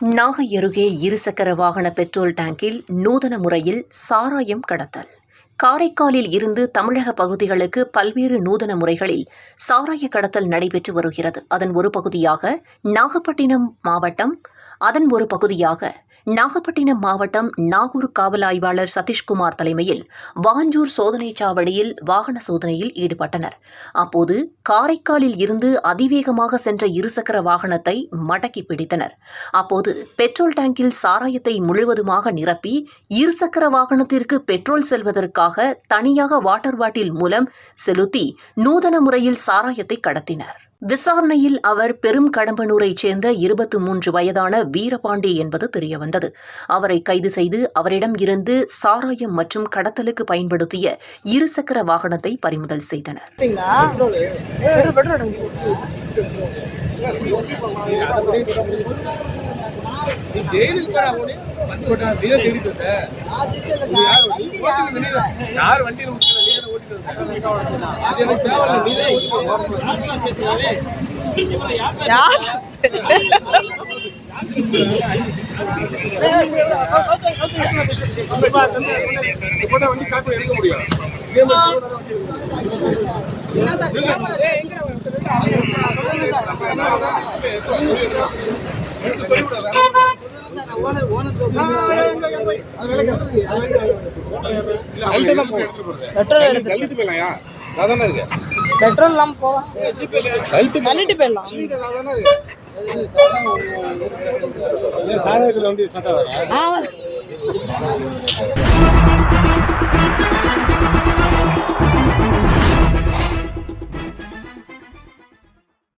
நாகை அருகே இருசக்கர வாகன பெட்ரோல் டேங்கில் நூதன முறையில் சாராயம் கடத்தல். காரைக்காலில் இருந்து தமிழக பகுதிகளுக்கு பல்வேறு நூதன முறைகளில் சாராய கடத்தல் நடைபெற்று வருகிறது. அதன் ஒரு பகுதியாக நாகப்பட்டினம் மாவட்டம் அதன் ஒரு பகுதியாக நாகப்பட்டினம் மாவட்டம் நாகூர் காவல் ஆய்வாளர் சதீஷ்குமார் தலைமையில் வாஞ்சூர் சோதனை சாவடியில் வாகன சோதனையில் ஈடுபட்டனர். அப்போது காரைக்காலில் இருந்து அதிவேகமாக சென்ற இருசக்கர வாகனத்தை மடக்கி பிடித்தனர். அப்போது பெட்ரோல் டேங்கில் சாராயத்தை முழுவதுமாக நிரப்பி இருசக்கர வாகனத்திற்கு பெட்ரோல் செல்வதற்காக தனியாக வாட்டர் பாட்டில் மூலம் செலுத்தி நூதன முறையில் சாராயத்தை கடத்தினர். விசாரணையில் அவர் பெரும் கடம்பனூரைச் சேர்ந்த இருபத்து மூன்று வயதான வீரபாண்டி என்பது தெரியவந்தது. அவரை கைது செய்து அவரிடம் இருந்து சாராயம் மற்றும் கடத்தலுக்கு பயன்படுத்திய இருசக்கர வாகனத்தை பறிமுதல் செய்தனர். ஜெயிலுக்கு வந்து போட்டா நீங்க தேடிட்டு வந்த நீ யார் வந்த. அது எனக்கு தேவையில்ல. நீ தான் வண்டி சாப்பிட்டு எடுக்க முடியும் இதே பெட்ரோல் எடுத்து போயிடலாம். அதானே இருக்கு பெட்ரோல் இல்லாம போலாம் தள்ளிட்டு போயிடலாம் சாதகத்தில் வந்து சட்டம் வர ஆமா